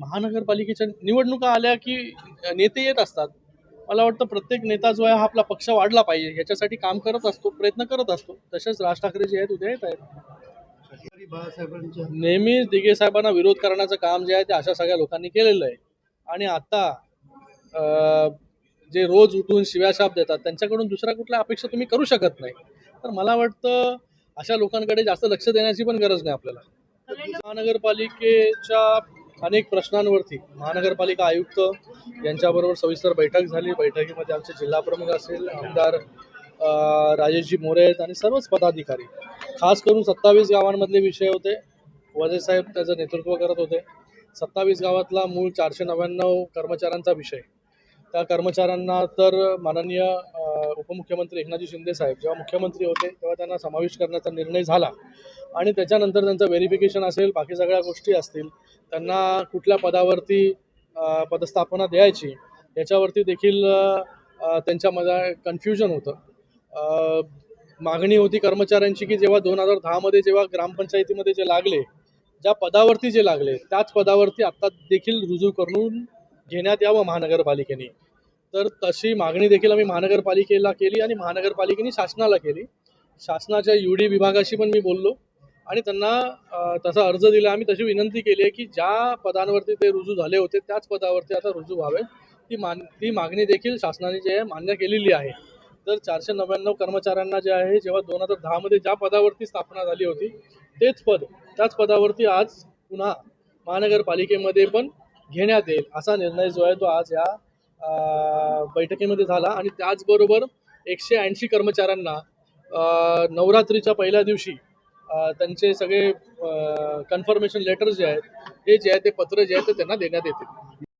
महानगरपालिकेच्या निवडणुका आल्या की नेते येत असतात. मला वाटतं प्रत्येक नेता जो आहे हा आपला पक्ष वाढला पाहिजे. याच्यासाठी काम करत असतो प्रयत्न करत असतो. तसेच राज ठाकरे जे आहेत उद्या येत आहेत. नेहमीच दिघे साहेबांना विरोध करण्याचं काम जे आहे ते अशा सगळ्या लोकांनी केलेलं आहे. आणि आता जे रोज उठून शिव्याशाप देतात त्यांच्याकडून दुसऱ्या कुठल्या अपेक्षा तुम्ही करू शकत नाही. तर मला वाटतं अशा लोकांकडे जास्त लक्ष देण्याची पण गरज नाही आपल्याला. महानगरपालिकेच्या अनेक प्रश्नांवरती महानगरपालिका आयुक्त यांच्याबरोबर सविस्तर बैठक झाली. बैठकीमध्ये आमचे जिल्हा प्रमुख असेल आमदार राजेशजी मोरे आहेत आणि सर्वच पदाधिकारी. खास करून सत्तावीस गावांमधले विषय होते. वजे साहेब त्याचं नेतृत्व करत होते. सत्तावीस गावातला मूळ चारशे नव्याण्णव कर्मचाऱ्यांचा विषय. त्या कर्मचाऱ्यांना तर माननीय उपमुख्यमंत्री एकनाथजी शिंदे साहेब जेव्हा मुख्यमंत्री होते तेव्हा त्यांना समावेश करण्याचा निर्णय झाला. आणि त्याच्यानंतर त्यांचं व्हेरिफिकेशन असेल बाकी सगळ्या गोष्टी असतील त्यांना कुठल्या पदावरती पदस्थापना द्यायची याच्यावरती देखील त्यांच्यामध्ये कन्फ्युजन होतं. मागणी होती कर्मचाऱ्यांची की जेव्हा दोन हजार दहामध्ये जेव्हा ग्रामपंचायतीमध्ये जे लागले ज्या पदावरती जे लागले त्याच पदावरती आत्ता देखील रुजू करून घेण्यात यावं महानगरपालिकेने. तर तशी मागणी देखील आम्ही महानगरपालिकेला केली आणि महानगरपालिकेने शासनाला केली. शासनाच्या यू डी विभागाशी पण मी बोललो. आणि त्यांना तसा अर्ज दिला. आम्ही तशी विनंती केली आहे की ज्या पदांवरती ते रुजू झाले होते त्याच पदावरती आता रुजू व्हावे ती मान ती मागणी देखील शासनाने जे आहे मान्य केलेली आहे. तर चारशे नव्याण्णव कर्मचाऱ्यांना जे आहे जेव्हा दोन हजार दहामध्ये ज्या पदावरती स्थापना झाली होती तेच पद त्याच पदावरती आज पुन्हा महानगरपालिकेमध्ये पण घेण्यात येईल असा निर्णय जो आहे तो आज या बैठकीमध्ये झाला. आणि त्याचबरोबर एकशे ऐंशी कर्मचाऱ्यांना नवरात्रीच्या पहिल्या दिवशी त्यांचे सगळे कन्फर्मेशन लेटर जे आहेत हे जे आहे ते पत्र जे आहे ते त्यांना देण्यात येतील.